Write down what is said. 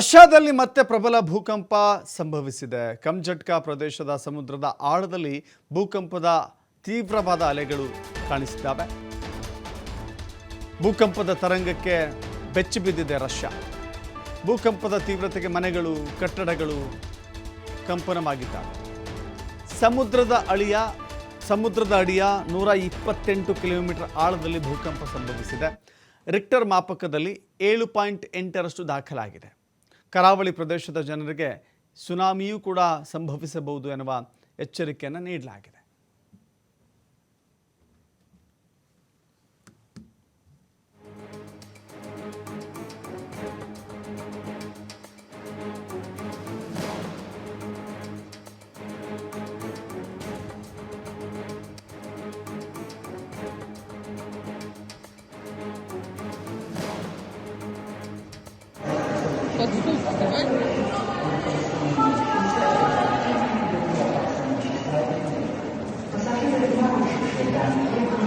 ರಷ್ಯಾದಲ್ಲಿ ಮತ್ತೆ ಪ್ರಬಲ ಭೂಕಂಪ ಸಂಭವಿಸಿದೆ. ಕಂಜಟ್ಕಾ ಪ್ರದೇಶದ ಸಮುದ್ರದ ಆಳದಲ್ಲಿ ಭೂಕಂಪದ ತೀವ್ರವಾದ ಅಲೆಗಳು ಕಾಣಿಸಿದ್ದಾವೆ ಭೂಕಂಪದ ತರಂಗಕ್ಕೆ ಬೆಚ್ಚಿ ಬಿದ್ದಿದೆ ರಷ್ಯಾ. ಭೂಕಂಪದ ತೀವ್ರತೆಗೆ ಮನೆಗಳು, ಕಟ್ಟಡಗಳು ಕಂಪನವಾಗಿದ್ದಾವೆ. ಸಮುದ್ರದ ಅಳಿಯ, ಸಮುದ್ರದ ಅಡಿಯ ನೂರ ಇಪ್ಪತ್ತೆಂಟು ಕಿಲೋಮೀಟರ್ ಆಳದಲ್ಲಿ ಭೂಕಂಪ ಸಂಭವಿಸಿದೆ. ರಿಕ್ಟರ್ ಮಾಪಕದಲ್ಲಿ ಏಳು ಪಾಯಿಂಟ್ ಎಂಟರಷ್ಟು ದಾಖಲಾಗಿದೆ. ಕರಾವಳಿ ಪ್ರದೇಶದ ಜನರಿಗೆ ಸುನಾಮಿಯೂ ಕೂಡ ಸಂಭವಿಸಬಹುದು ಎನ್ನುವ ಎಚ್ಚರಿಕೆಯನ್ನು ನೀಡಲಾಗಿದೆ. Thank you.